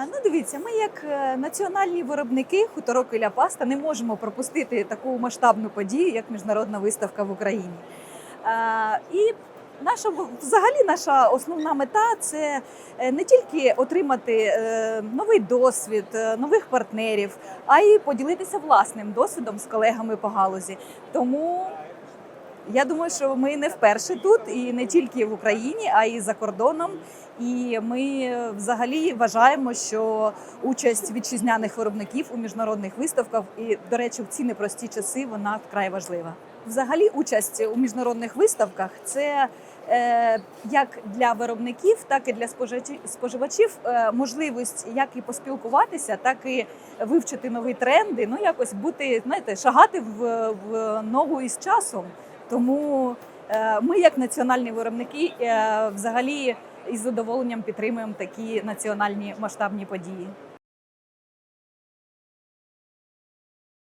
Ну, дивіться, ми як е, національні виробники хуторок і паста не можемо пропустити таку масштабну подію, як міжнародна виставка в Україні. І наша взагалі наша основна мета це е, не тільки отримати е, новий досвід, нових партнерів, а й поділитися власним досвідом з колегами по галузі. Тому я думаю, що ми не вперше тут, і не тільки в Україні, а й за кордоном. І ми взагалі вважаємо, що участь вітчизняних виробників у міжнародних виставках і, до речі, в ці непрості часи вона вкрай важлива. Взагалі, участь у міжнародних виставках це е, як для виробників, так і для споживачів е, можливість як і поспілкуватися, так і вивчити нові тренди. Ну якось бути, знаєте, шагати в, в ногу із часом. Тому е, ми, як національні виробники, е, взагалі із задоволенням підтримуємо такі національні масштабні події.